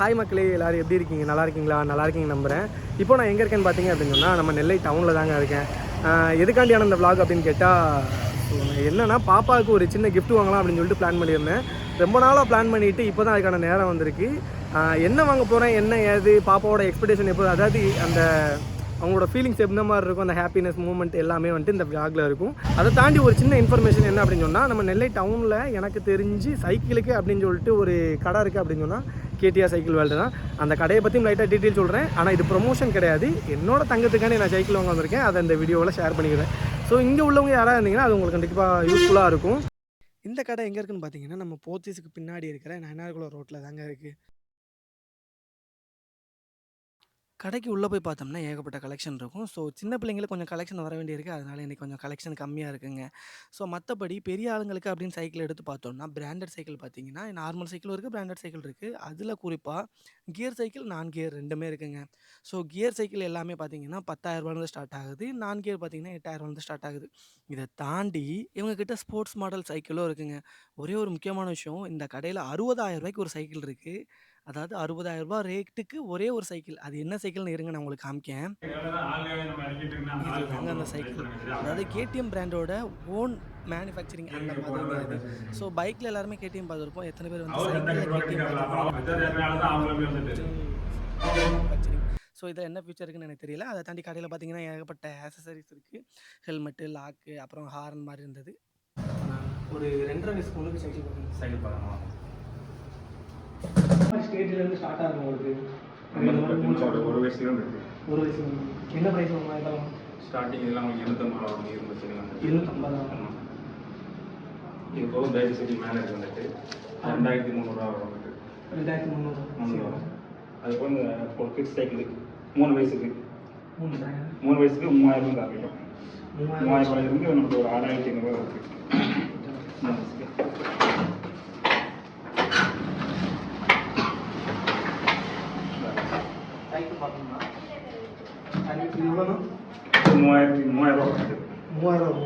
Hi மக்களே எல்லாரும் எப்படி இருக்கீங்க? நல்லா இருக்கீங்களா? நல்லா இருக்கீங்க நம்புறேன். இப்போ நான் எங்கே இருக்கேன்னு பார்த்தீங்க அப்படின்னு சொன்னால் நம்ம நெல்லை டவுனில் தாங்க இருக்கேன். எதுக்காண்டியான இந்த விளாக் அப்படின்னு கேட்டால் என்னென்னா பாப்பாவுக்கு ஒரு சின்ன கிஃப்ட் வாங்கலாம் அப்படின்னு சொல்லிட்டு பிளான் பண்ணியிருந்தேன். ரொம்ப நாளாக பிளான் பண்ணிட்டு இப்போ தான் அதுக்கான நேரம் வந்திருக்கு. என்ன வாங்க போகிறேன் என்ன ஏது? பாப்பாவோட எக்ஸ்பெக்டேஷன் எப்போ? அதாவது அந்த அவங்களோட ஃபீலிங்ஸ் எந்த மாதிரி இருக்கும்? அந்த ஹாப்பினஸ் மூமெண்ட் எல்லாமே வந்துட்டு இந்த vlogல இருக்கும். அதை தாண்டி ஒரு சின்ன இன்ஃபர்மேஷன் என்ன அப்படின்னு சொன்னால் நம்ம நெல்லை டவுனில் எனக்கு தெரிஞ்சு சைக்கிளுக்கு அப்படின்னு சொல்லிட்டு ஒரு கடை இருக்குது அப்படின்னு சொன்னால் கேடிஆர் சைக்கிள் வேல்டு தான். அந்த கடையை பற்றியும் லைட்டாக டீட்டெயில் சொல்கிறேன் ஆனால் இது ப்ரொமோஷன் கிடையாது. என்னோட தங்கத்துக்கான நான் சைக்கிள் வாங்க வந்திருக்கேன். அதை இந்த வீடியோவில் ஷேர் பண்ணிக்கிறேன். ஸோ இங்கே உள்ளவங்க யாராக இருந்தீங்கன்னா அது உங்களுக்கு கண்டிப்பாக யூஸ்ஃபுல்லாக இருக்கும். இந்த கடை எங்கே இருக்குன்னு பார்த்தீங்கன்னா நம்ம போத்தீஸுக்கு பின்னாடி இருக்கிற நயனார்குளம் ரோட்டில் தாங்க இருக்குது கடைக்கு உள்ளே போய் பார்த்தோம்னா ஏகப்பட்ட கலெக்ஷன் இருக்கும். ஸோ சின்ன பிள்ளைங்களுக்கு கொஞ்சம் கலெக்ஷன் வர வேண்டியிருக்கு. அதனால் இன்னைக்கு கொஞ்சம் கலெக்ஷன் கம்மியாக இருக்குங்க. ஸோ மற்றபடி பெரிய ஆளுங்களுக்கு அப்படின்னு சைக்கிள் எடுத்து பார்த்தோம்னா பிராண்டட் சைக்கிள் பார்த்தீங்கன்னா நார்மல் சைக்கிளும் இருக்குது பிராண்டட் சைக்கிள் இருக்குது அதில் குறிப்பாக கியர் சைக்கிள் நான் கியர் ரெண்டுமே இருக்குங்க. ஸோ கியர் சைக்கிள் எல்லாமே பார்த்தீங்கன்னா பத்தாயிரரூபாலேருந்து ஸ்டார்ட் ஆகுது. நான் கியர் பார்த்தீங்கன்னா எட்டாயிரரூபாலேருந்து ஸ்டார்ட் ஆகுது. இதை தாண்டி இவங்கக்கிட்ட ஸ்போர்ட்ஸ் மாடல் சைக்கிளும் இருக்குங்க. ஒரே ஒரு முக்கியமான விஷயம் இந்த கடையில் அறுபதாயிரம் ரூபாய்க்கு ஒரு சைக்கிள் இருக்குது அதாவது அறுபதாயிரம் ரூபாய் ரேட்டுக்கு ஒரே ஒரு சைக்கிள். அது என்ன சைக்கிள்னு இருங்க நான் உங்களுக்கு காமிக்கேன். இதுதாங்க அந்த சைக்கிள். அதாவது கேடிஎம் பிராண்டோட ஓன் மேனுஃபேக்சரிங் அந்த மாதிரி அது. ஸோ பைக்கில் எல்லாருமே கேடிஎம் பார்த்துருப்போம். எத்தனை பேர் வந்து சைக்கிளில் மேனுஃபேக்சரிங். ஸோ இதில் என்ன ஃபியூச்சர் இருக்குன்னு எனக்கு தெரியல. அதை தாண்டி கடையில் பார்த்தீங்கன்னா ஏகப்பட்ட ஆக்சசரிஸ் இருக்குது ஹெல்மெட்டு லாக்கு அப்புறம் ஹார்ன் மாதிரி இருந்தது. ஒரு ரெண்டரை வயசு பொண்ணுக்கு சைக்கிள் பார்த்தீங்க சைக்கிள் பார்க்கலாம் ஸ்டேஜ்லேருந்து ஸ்டார்ட் ஆகும் உங்களுக்கு. ஒரு ஒரு வயசுலேருந்து இருக்கு. ஒரு வயசு என்ன ப்ரைஸ் வாங்கலாம் ஸ்டார்டிங் இதெல்லாம் உங்களுக்கு இருபத்தொம்பது ரூபா வரும் இருபது வச்சுக்கலாம் இருநூத்தம்பதாயிரம் ஆமாம் இது போக சிட்டி இருக்கு வந்துட்டு. ரெண்டாயிரத்தி முந்நூறுரூவா வரும் வந்துட்டு. ரெண்டாயிரத்தி முந்நூறு முந்நூறு வரும் அது போக இந்த ஒரு கிட்ஸ் சைக்கிள் மூணு வயசுக்கு. மூணு மூணு வயசுக்கு மூவாயிரம் ரூபாய் மூவாயிரம் மூவாயிரம் ரூபாயிலிருந்து நமக்கு ஒரு ஆறாயிரத்தி ஐநூறுரூவா இருக்குது மூணு வயசுக்கு சைக்கிள் பார்த்தோம்னா சைக்கிள் எவ்வளோண்ணா மூவாயிரத்தி மூவாயிரம் மூவாயிரம்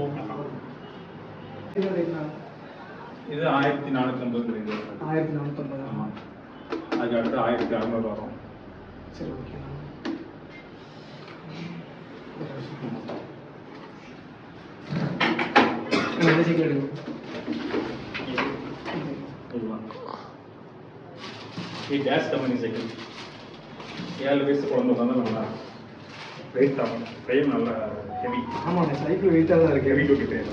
இது ஆயிரத்தி நானூற்றி ஐம்பது ஆயிரத்தி நானூற்றம்பது ஆமாம் அதுக்கு அடுத்து ஆயிரத்தி அறநூறு வரும் சரி இது கேஸ் கம்பெனி சைக்கிள் ஏழு வயசு குழந்தை உட்காந்து நல்லா வெயிட் ஆகும். ஃப்ரேம் நல்லா ஹெவி ஆமாங்க சைக்கிள் வெயிட்டாக தான் இருக்கு. ஹெவி டூட்டி ஃப்ரேம்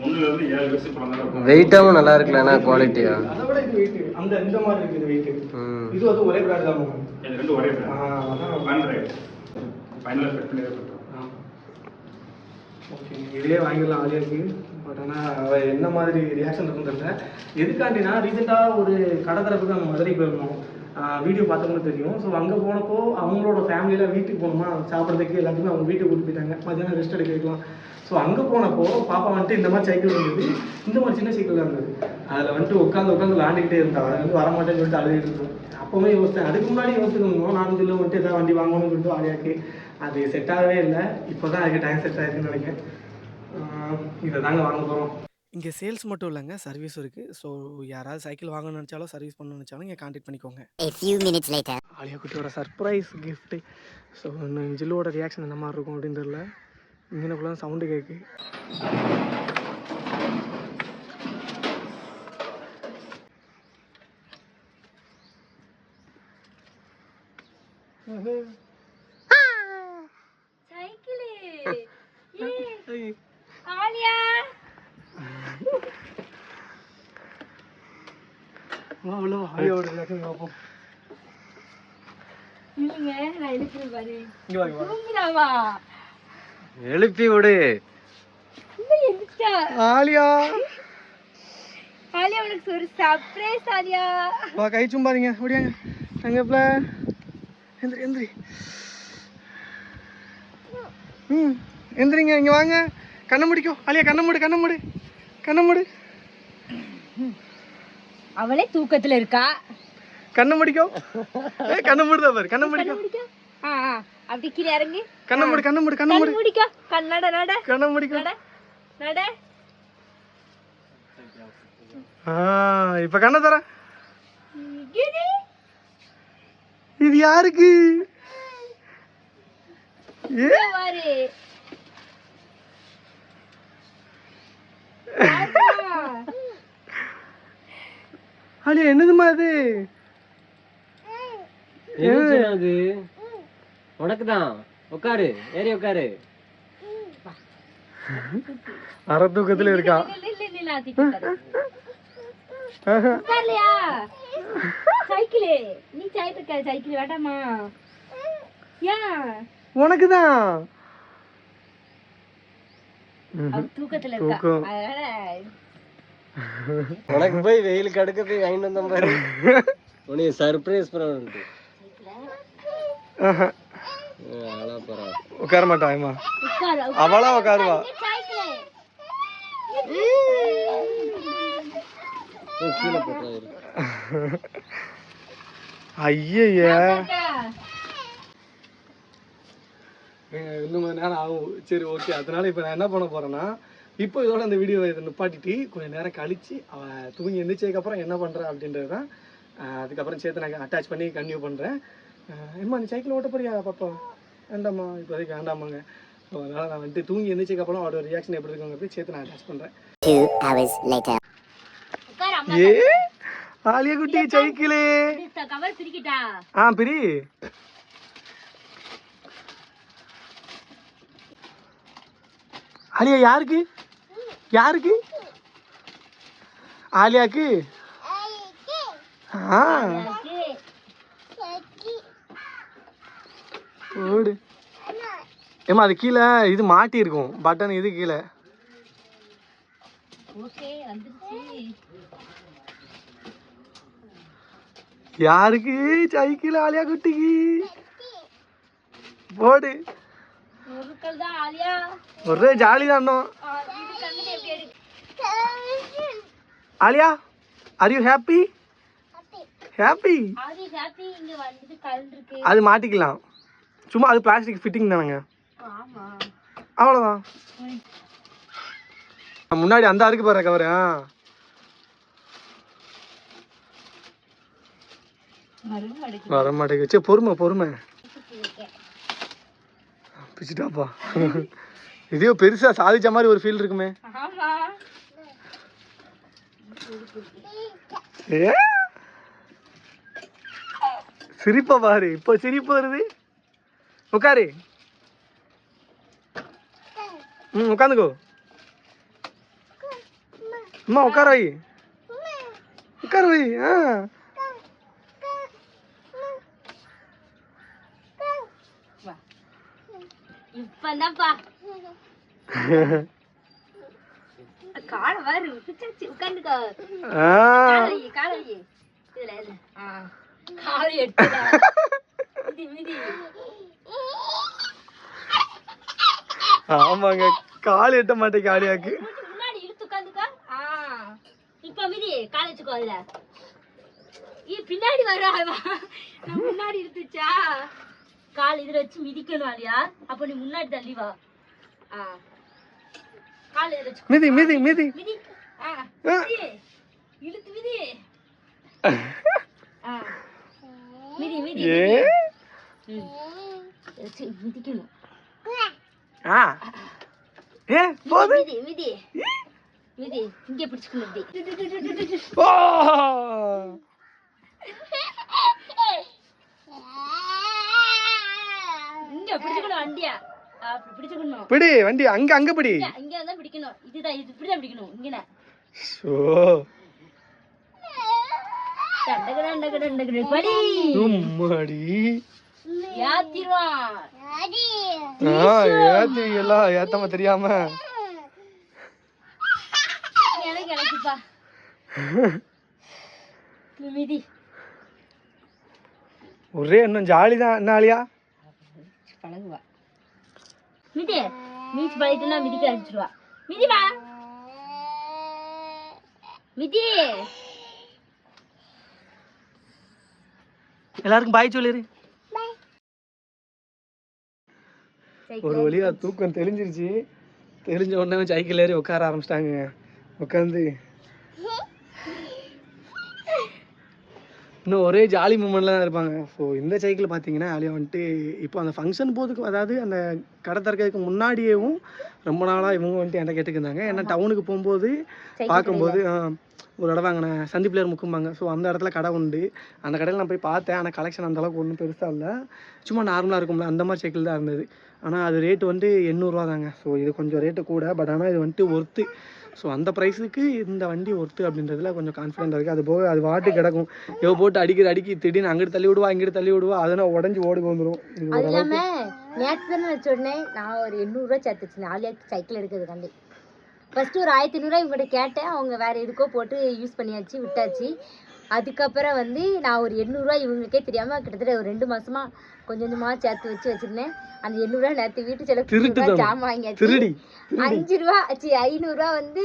ஒன்றுலேருந்து ஏழு குழந்தை உட்காந்து வெயிட்டாவும் நல்லா இருக்குல்லண்ணா குவாலிட்டியா அதை விட இது வெயிட் அந்த இந்த மாதிரி இருக்குது வெயிட் ம். இது வந்து ஒரே பிராண்ட் தான் இது ரெண்டும் ஒரே அதான். ஃபேன் ரைட் ஃபைனலாக செட் பண்ணி பண்ணுறோம் ஓகே இதுலேயே வாங்கிடலாம் ஆலியாக்கு பட் ஆனால் அவள் என்ன மாதிரி ரியாக்ஷன் இருக்குன்னு தெரியல. எதுக்காண்டினா ரீசெண்டாக ஒரு கடை தரப்புக்கு அங்கே மதுரைக்கு போயிருந்தோம். வீடியோ பார்த்தவங்களுக்கு தெரியும். ஸோ அங்கே போனப்போ அவங்களோட ஃபேமிலியில் வீட்டுக்கு போகணுமா சாப்பிட்றதுக்கு எல்லாத்துக்குமே அவங்க வீட்டுக்கு கூட்டு போயிட்டாங்க. மத்தியானம் ரெஸ்ட் எடுக்கலாம் ஸோ அங்கே போனப்போ பாப்பா வந்துட்டு இந்த மாதிரி சைக்கிள் இருந்தது. இந்த மாதிரி சின்ன சைக்கிள் தான் இருந்தது. அதில் வந்துட்டு உட்காந்து உட்காந்து விளாண்டுக்கிட்டே இருந்தா. அதை வந்து வரமாட்டேன்னு சொல்லிட்டு அழுதுட்டு இருந்தோம். அப்போவுமே யோசித்தேன். அதுக்கு முன்னாடி யோசிச்சிருந்தோம். நானும் கிலோ வந்துட்டு ஏதாவது வண்டி வாங்கணும்னு சொல்லிட்டு ஆடியாக்கு அது செட் ஆகவே இல்லை. இப்போ தான் அதுக்கு டைம் செட் ஆகிருக்குன்னு நினைக்கிறேன். இதை தாங்க வாங்க போகிறோம் இங்கே சேல்ஸ் மட்டும் இல்லைங்க. சர்வீஸும் இருக்குது ஸோ யாராவது சைக்கிள் வாங்கணும்னு நினச்சாலும் சர்வீஸ் பண்ணணும்னு நினச்சாலும் இங்கே கான்டாக்ட் பண்ணிக்கோங்க. A few minutes later. Alia குட்டியோட சர்ப்ரைஸ் கிஃப்ட்டு ஸோ இன்னும் ஜில்லுவோட ரியாக்ஷன் என்ன மாதிரி இருக்கும் அப்படின்னு தெரியல. இங்கனக்குள்ள சவுண்டு கேட்கு சைக்கிளு ஏய் ஆலியா வா உள்ள வா ஆலியாவோட ரியாக்ஷன் பார்ப்போம் இல்லைங்க நான் எழுப்புறேன் பாரு இங்கே வாங்க வா தூங்குறாவா எழுப்பி விடு. ஆலியா. ஆலியா உனக்கு ஒரு சர்ப்ரைஸ் ஆலியா. வா கை சும்பாதீங்க. ஓடியாங்க தங்கப்பில் எந்திரி எந்திரி. ம் எந்திரிங்க இங்கே வாங்க. கண்ணை முடிக்கோ. ஆலியா கண்ணை மூடு கண்ணை மூடு. கண்ணை மூடு. அவளே தூக்கத்துல இருக்கா? கண்ணை முடிக்கோ. ஏ கண்ணை மூடுதா பாரு கண்ணை முடிக்கோ கண்ணு முடிக்க. ஆ ஆ அப்படி கீழே இறங்கு. கண்ணை மூடு கண்ணை மூடு கண்ணை மூடு. கண்ணு முடிக்க. கண்ணட நட கண்ணை முடிக்கோ. நட நட. ஆ இப்போ கண்ணை தர இது? யாருக்கு? ஏ இங்க பாரு ஆமா. அடியா என்னதுமா அது? அது உனக்கு தான் உட்காரு. ஏறி உட்காரு. அரை தூக்கத்துல இருக்கா? சைக்கிளு. நீ சைக்கிள் இருக்க சைக்கிள் வேண்டாமா ஏன் உனக்கு தான் தூக்கத்துல இருக்கா? உனக்கு போய் வெயில் கடுக்க போய் வாங்கிட்டு வந்தோம் பாரு. உனக்கு சர்ப்ரைஸ் பண்ண அழா போறா. உட்கார மாட்டாயம்மா உட்காரு அவளா உட்காருவா. ஐயய்யா இன்னும் கொஞ்ச நேரம் ஆகும். சரி ஓகே அதனால இப்போ நான் என்ன பண்ண போறேன்னா இப்போ இதோட அந்த வீடியோ இதை நிப்பாட்டிட்டு கொஞ்சம் நேரம் கழிச்சு அவன் தூங்கி எந்திரிச்சதுக்கப்புறம் என்ன பண்ணுறேன் அப்படின்றது தான் அதுக்கப்புறம் சேர்த்து நான் அட்டாச் பண்ணி கன்டினியூ பண்ணுறேன் ஏம்மா நீ சைக்கிள் ஓட்ட போறியா பாப்பா? வேண்டாம்மா இப்போதைக்கு வேண்டாமாங்க ஸோ அதனால் நான் வந்துட்டு தூங்கி எந்திரிச்சதுக்கப்புறம் அவரோட ரியாக்ஷன் எப்படி இருக்குங்கிறது சேர்த்து நான் அட்டாச் பண்ணுறேன் ஏ ஆலியா குட்டி சைக்கிளு. ஆ பிரி. ஆலியா யாருக்கு? யாருக்கு? ஆலியாக்கு? ஆ. ஓடு. ஏமா அது கீழே இது மாட்டி இருக்கும். பட்டன் இது கீழே. யாருக்கு? சைக்கிள் ஆலியா குட்டிக்கு. போடு. ஒரே ஜாலி தான் Alia are you happy happy Adhi happy இங்க வந்துட்டு கலந்துருக்கு அது மாட்டிக்கலாம். சும்மா அது பிளாஸ்டிக் ஃபிட்டிங் தானேங்க. ஆமா. அவ்வளோதான் முன்னாடி அந்த அருக்கு பாரு கவர். வர மாட்டேங்குது. சரி பொறுமை பொறுமை. பிச்சுட்டாப்பா. இதே பெருசா சாதிச்ச மாதிரி ஒரு ஃபீல் இருக்குமே. சிரிப்பா பாரு. இப்போ சிரிப்பு வருது. உட்காரு ம் உட்காந்துக்கோ அம்மா. உட்கார வை. உட்கார வை ஆ. இப்பதான்ப்பா. காலை பாரு பிச்சாச்சு உட்காந்துக்கோ. ஆ. காலை. இதுல. ஆ. காலை எடுத்துடா. மிதி ஆமாங்க கால் எட்ட மாட்டேங்க ஆலியாக்கு கொஞ்சம் முன்னாடி இழுத்து உட்காந்துக்கோ. ஆ. இப்ப மிதி காலை வச்சுக்கோ அதுல. ஏ பின்னாடி வரா நான் முன்னாடி இழுத்துச்சா? கால் இதுல வச்சு மிதிக்கணும் ஆலியா அப்ப நீ முன்னாடி தள்ளி வா. ஆ. கால் இதுல வச்சு மிதி மிதி மிதி. ஆ இழுத்து மிதி. ஆ. மிதி மிதி ஏ. வச்சு மிதிக்கணும். ஆ. ஏ போது? மிதி மிதி. மிதி. இங்கே பிடிச்சுக்கணும் ஓ இங்க பிடிச்சுக்கணும் வண்டியா. அப்படி பிடிச்சுக்கணும். பிடி வண்டி அங்க அங்க பிடி. இங்க தான் பிடிக்கணும். இதுதான் இது இப்படிதான் பிடிக்கணும் இங்கன. படி. உம்மாடி ஆ ஏத்தாம தெரியாம. எனக்கு எனக்குப்பா மிதி ஒரே இன்னும் ஜாலி தான் என்ன ஆலியா பழகுவா. மிதி மீச்சு பழகிட்டுனா மிதிக்க ஆரம்பிச்சிருவா. மிதிமா மிதி. எல்லாருக்கும் பாய் சொல்லிரு. ஒரு வழியா தூக்கம் தெளிஞ்சிருச்சு. தெளிஞ்ச உடனே சைக்கிள் ஏறி உட்கார ஆரம்பிச்சிட்டாங்க. உட்காந்து இன்னும் ஒரே ஜாலி மூமெண்ட்ல தான் இருப்பாங்க. ஸோ இந்த சைக்கிள் பார்த்தீங்கன்னா ஆலியா வந்துட்டு இப்போ அந்த ஃபங்க்ஷன் போதுக்கு அதாவது அந்த கடை திறக்கிறதுக்கு முன்னாடியேவும் ரொம்ப நாளாக இவங்க வந்துட்டு என்கிட்ட கேட்டுக்கிருந்தாங்க. ஏன்னா டவுனுக்கு போகும்போது பார்க்கும்போது ஒரு இடம் வாங்கினேன். சந்திப்பிள்ளையர் முக்கும்பாங்க. ஸோ அந்த இடத்துல கடை உண்டு. அந்த கடையில் நான் போய் பார்த்தேன். ஆனால் கலெக்ஷன் அந்த அளவுக்கு ஒன்றும் பெருசாக இல்லை. சும்மா நார்மலாக இருக்கும்ல. அந்த மாதிரி சைக்கிள் தான் இருந்தது. ஆனால் அது ரேட்டு வந்து எண்ணூறுரூவா தாங்க ஸோ இது கொஞ்சம் ரேட்டு கூட. பட் ஆனால் இது வந்துட்டு ஒர்த்து ஸோ அந்த ப்ரைஸுக்கு இந்த வண்டி ஒர்த்து அப்படின்றதுல கொஞ்சம் கான்ஃபிடென்ட் இருக்குது அது போக அது வாட்டு கிடக்கும். இவ போட்டு அடிக்கிற அடிக்கி திடீர்னு அங்கிட்டு தள்ளி விடுவா இங்கிட்டு தள்ளி விடுவா அதனால் உடஞ்சி ஓடி வந்துடும் அது இல்லாம நேற்று தானே வச்ச உடனே நான் ஒரு எண்ணூறுரூவா சேர்த்து வச்சிருந்தேன் ஆலியா சைக்கிள் எடுக்கிறதுக்காண்டி ஃபர்ஸ்ட் ஒரு ஆயிரத்தி ஐநூறுரூவா இவங்ககிட்ட கேட்டேன். அவங்க வேற எதுக்கோ போட்டு யூஸ் பண்ணியாச்சு விட்டாச்சு. அதுக்கப்புறம் வந்து நான் ஒரு எண்ணூறுரூவா இவங்களுக்கே தெரியாம கிட்டத்தட்ட ஒரு ரெண்டு மாசமா கொஞ்சம் கொஞ்சமா சேர்த்து வச்சு வச்சிருந்தேன். அந்த எண்ணூறுரூவா நேற்று வீட்டு செலவு. ஜாமான் வாங்கியாச்சு. அஞ்சு ரூபா சி ஐநூறுரூவா வந்து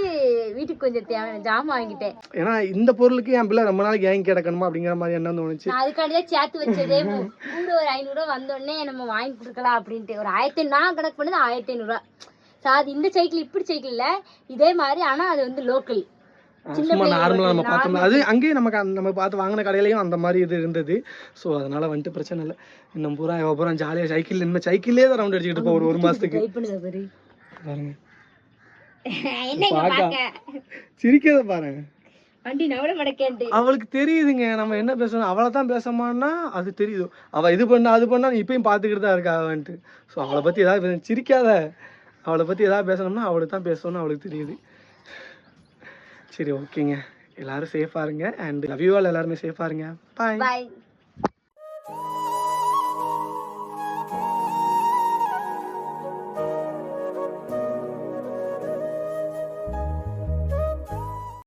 வீட்டுக்கு கொஞ்சம் தேவையான ஜாமான் வாங்கிட்டேன். ஏன்னா இந்த பொருளுக்கு என் பிள்ளை ரொம்ப நாளைக்கு ஏங்கி கிடக்கணுமா அப்படிங்கிற மாதிரி என்ன தோணுச்சு. நான் அதுக்காண்டி தான் சேர்த்து வச்சதே கூட ஒரு ஐநூறுரூவா வந்தோடனே நம்ம வாங்கி கொடுக்கலாம் அப்படின்ட்டு. ஒரு ஆயிரத்தி நான் கணக்கு பண்ணது ஆயிரத்தி ஐநூறுரூவா அது இந்த சைக்கிள் இப்படி சைக்கிள் இல்லை. இதே மாதிரி ஆனால் அது வந்து லோக்கல் சும்மா நார்மலாக நம்ம. பார்த்தோம்னா அது அங்கேயும் நமக்கு நம்ம பார்த்து வாங்கின கடையிலையும் அந்த மாதிரி இது இருந்தது. ஸோ அதனால வந்துட்டு பிரச்சனை இல்லை. இன்னும் பூரா இவ பூரா ஜாலியாக சைக்கிள் இனிமேல் சைக்கிள்லேயே தான் ரவுண்ட் அடிச்சுக்கிட்டு இருப்போம் ஒரு ஒரு மாதத்துக்கு பாருங்க. சிரிக்கிறத பாருங்க. அவளுக்கு தெரியுதுங்க. நம்ம என்ன பேசணும்? அவளை தான் பேசமான்னா அது தெரியுது. அவ இது பண்ணா அது பண்ணா இப்பயும் பார்த்துக்கிட்டு தான் இருக்கா அவன்ட்டு. ஸோ அவளை பற்றி ஏதாவது சிரிக்காத. அவளை பற்றி ஏதாவது பேசணும்னா அவளுக்கு தான் பேசணும்னு அவளுக்கு தெரியுது. சரி ஓகேங்க. எல்லாரும் சேஃபாக இருங்க. அண்ட் லவ் யூ ஆல் எல்லாருமே சேஃபாக இருங்க. பாய் பாய்